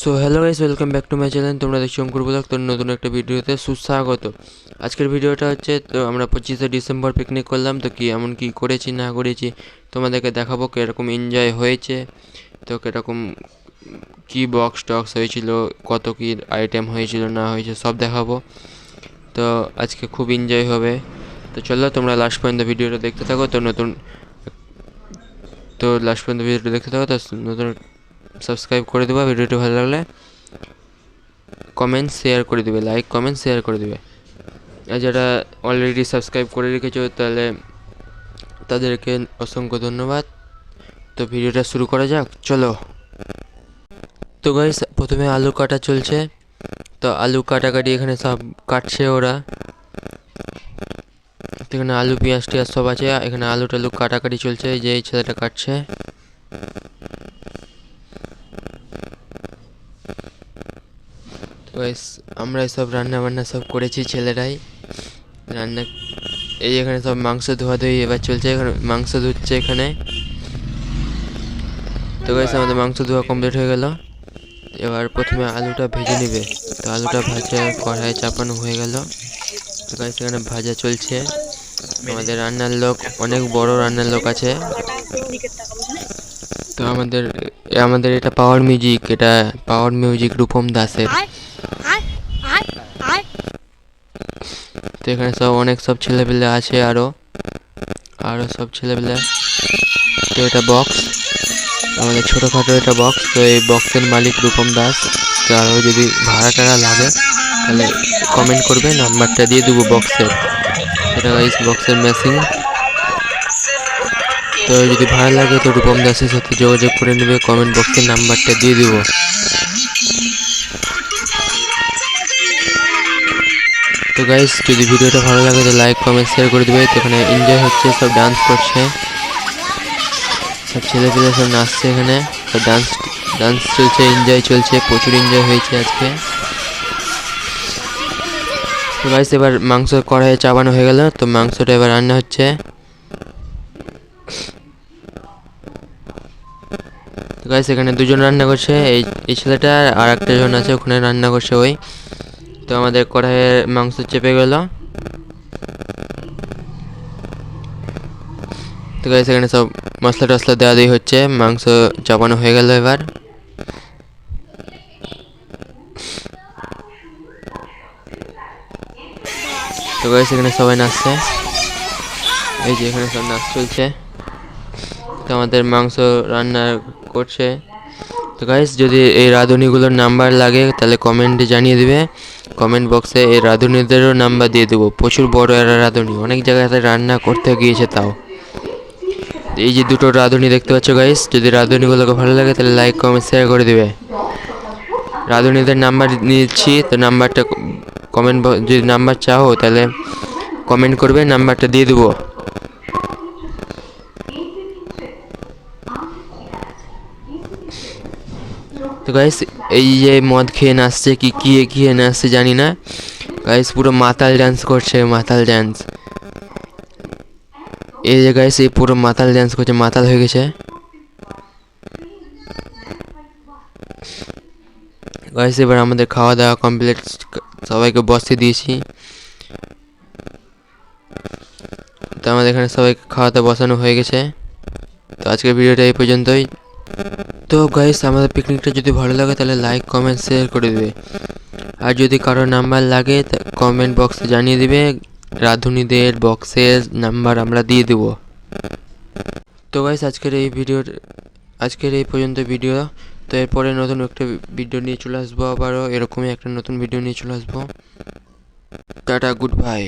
So hello guys welcome back to my channel তোমরা দেখছ অঙ্কুর blog. তোর নতুন একটা ভিডিওতে সুস্বাগত। আজকের ভিডিওটা হচ্ছে, তো আমরা পঁচিশে ডিসেম্বর পিকনিক করলাম। তো কি, এমন কি করেছি, না করেছি, তোমাদেরকে দেখাবো কীরকম এনজয় হয়েছে। তো কীরকম কী বক্স টক্স হয়েছিল, কত কী আইটেম হয়েছিল, না হয়েছে, সব দেখাবো। তো আজকে খুব এনজয় হবে। তো চলো, তোমরা লাস্ট পর্যন্ত ভিডিওটা দেখতে থাকো। তো নতুন, তো লাস্ট পর্যন্ত ভিডিওটা দেখতে থাকো। তো নতুন সাবস্ক্রাইব করে দেবা, ভিডিওটি ভালো লাগলে কমেন্ট শেয়ার করে দেবে লাইক কমেন্ট শেয়ার করে দেবে। আর যারা অলরেডি সাবস্ক্রাইব করে রেখেছো, তাহলে তাদেরকে অসংখ্য ধন্যবাদ। তো ভিডিওটা শুরু করা যাক, চলো। তো গাইস প্রথমে আলু কাটা চলছে। তো আলু কাটাকাটি এখানে সব কাটছে ওরা। এখানে আলু, পেঁয়াজ, টিয়াজ সব আছে। এখানে আলু টালু কাটাকাটি চলছে, যে এই ছেলেটা কাটছে। তো আমরা সব রান্না বান্না সব করেছি ছেলেরাই। রান্না, এই এখানে সব মাংস ধোয়া ধুই এবার চলছে, এখানে মাংস ধুচ্ছে এখানে। তো গাইস আমাদের মাংস ধোয়া কমপ্লিট হয়ে গেল। এবার প্রথমে আলুটা ভেজে নেবে। তো আলুটা ভাজা, কড়াইয়ে চাপানো হয়ে গেল। তো গাইস এখানে ভাজা চলছে। আমাদের রান্নার লোক, অনেক বড় রান্নার লোক আছে। তো আমাদের আমাদের এটা পাওয়ার মিউজিক এটা পাওয়ার মিউজিক রূপম দাসের তো এখানে সব অনেক সব ছেলেপেলে আছে আরও আরও সব ছেলেপেলে। তো এটা বক্স আমাদের ছোটোখাটো এটা বক্স তো এই বক্সের মালিক রূপম দাস। আরও যদি ভাড়া টাড়া লাগে, তাহলে কমেন্ট করবে, নাম্বারটা দিয়ে দেবো বক্সের এটা গাইস বক্সের মেশিন তো যদি ভালো লাগে, তো রূপম দাসের সাথে যোগাযোগ করে নেবে কমেন্ট বক্সের নাম্বারটা দিয়ে দেবো। তো গাইস যদি ভিডিওটা ভালো লাগে তো লাইক কমেন্ট শেয়ার করে দেবে। তো এখানে এনজয় হচ্ছে, সব ডান্স করছে। সব ছেলেপেলে সব নাচছে এখানে। সব ডান্স ডান্স চলছে এনজয় চলছে, প্রচুর এনজয় হয়েছে আজকে। তো গাইস এবার মাংস কড়াইয়ে চাপানো হয়ে গেল। তো মাংসটা এবার রান্না হচ্ছে। গাইস এখানে দুজন রান্না করছে। এই এই ছেলেটা আর একটা জন আছে, ওখানে রান্না করছে ওই। তো আমাদের কড়াইয়ে মাংস চেপে গেল। তো গাইস এখানে সব মশলা টশলা দেওয়া দিয়ে হচ্ছে। মাংস চাপানো হয়ে গেল এবার। তো গাইস এখানে সবাই নাচছে। এই যে এখানে সব নাচ চলছে। তো আমাদের মাংস রান্না করছে। তো গাইস যদি এই রাঁধুনিগুলোর নাম্বার লাগে, তাহলে কমেন্টে জানিয়ে দিবে। কমেন্ট বক্সে এই রাঁধুনিদেরও নাম্বার দিয়ে দেবো। প্রচুর বড় এরা রাঁধুনি, অনেক জায়গাতে রান্না করতে গিয়েছে তাও। এই যে দুটো রাঁধুনি দেখতে পাচ্ছ গাইস যদি রাঁধুনিগুলোকে ভালো লাগে তাহলে লাইক কমেন্ট শেয়ার করে দেবে। রাঁধুনিদের নাম্বার নিচ্ছি, তো নাম্বারটা কমেন্ট যদি নাম্বার চাও তাহলে কমেন্ট করবে নাম্বারটা দিয়ে দেবো। তো গাইস এই যে মদ খেয়ে নাচছে, কি কি খেয়ে নাচছে জানি না। গাইস পুরো মাতাল ডান্স করছে, মাতাল ডান্স এই যে গাইস এই পুরো মাতাল ডান্স করছে, মাতাল হয়ে গেছে। গাইস এবার আমাদের খাওয়া দাওয়া কমপ্লিট সবাইকে বসতে দিয়েছি। তো আমাদের এখানে সবাইকে খাওয়া দাওয়া বসানো হয়ে গেছে। তো আজকের ভিডিওটা এই পর্যন্তই। তো গাইস আমাদের পিকনিকটা যদি ভালো লাগে, তাহলে লাইক কমেন্ট শেয়ার করে দেবে। আর যদি কারও নাম্বার লাগে কমেন্ট বক্সে জানিয়ে দিবে, রাঁধুনিদের বক্সের নাম্বার আমরা দিয়ে দেব। তো গাইস আজকের এই ভিডিওর আজকের এই পর্যন্ত ভিডিও তো এরপরে নতুন একটা ভিডিও নিয়ে চলে আসব আবারও, এরকমই একটা নতুন ভিডিও নিয়ে চলে আসব। Tata good bye